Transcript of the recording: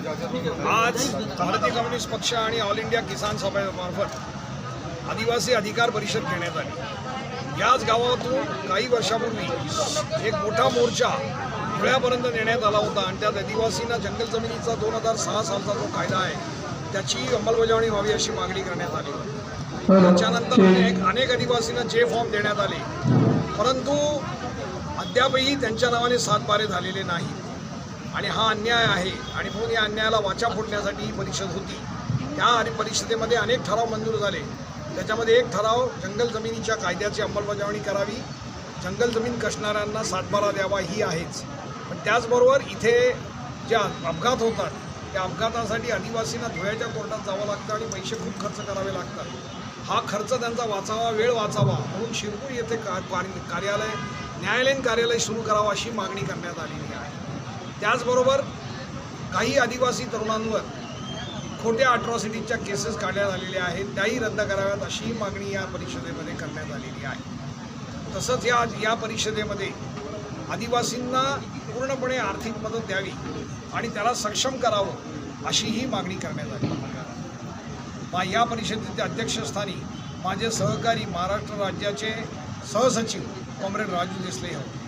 आज भारतीय कम्युनिस्ट पक्ष आणि ऑल इंडिया किसान सभेमार्फत आदिवासी अधिकार परिषद घेण्यात आली. याच गावातून काही वर्षापूर्वी एक मोठा मोर्चा धुळ्यापर्यंत नेण्यात आला होता आणि त्यात आदिवासींना जंगल जमिनीचा दोन हजार सहा सालचा जो कायदा आहे त्याची अंमलबजावणी व्हावी अशी मागणी करण्यात आली. त्याच्यानंतर अनेक अनेक आदिवासींना जे फॉर्म देण्यात आले परंतु अद्यापही त्यांच्या नावाने सातबारे झालेले नाही आणि हा अन्याय आहे. आणि म्हणून या अन्यायाला वाचा फोडण्यासाठी ही परिषद होती. त्या आणि परिषदेमध्ये अनेक ठराव मंजूर झाले. त्याच्यामध्ये एक ठराव जंगल जमिनीच्या कायद्याची अंमलबजावणी करावी. जंगल जमीन कसणाऱ्यांना सातबारा द्यावा ही आहेच. पण त्याचबरोबर इथे जे अपघात होतात त्या अपघातासाठी आदिवासींना धुळ्याच्या कोर्टात जावं लागतं आणि पैसे खूप खर्च करावे लागतात. हा खर्च त्यांचा वाचावा वेळ वाचावा. म्हणून शिरपूर येथे का कार्य- कार्यालय न्यायालयीन कार्यालय सुरू करावं अशी मागणी करण्यात आलेली आहे. त्याचबरोबर काही आदिवासी तरुणांवर खोट्या अट्रॉसिटीच्या केसेस काढण्यात आलेल्या आहेत. त्याही रद्द कराव्यात अशी मागणी या परिषदेमध्ये करण्यात आलेली आहे. तसंच या या परिषदेमध्ये आदिवासींना पूर्णपणे आर्थिक मदत द्यावी आणि त्याला सक्षम करावं अशीही मागणी करण्यात आली. मा या परिषदेच्या अध्यक्षस्थानी माझे सहकारी महाराष्ट्र राज्याचे सहसचिव कॉम्रेड राजू देसले होते.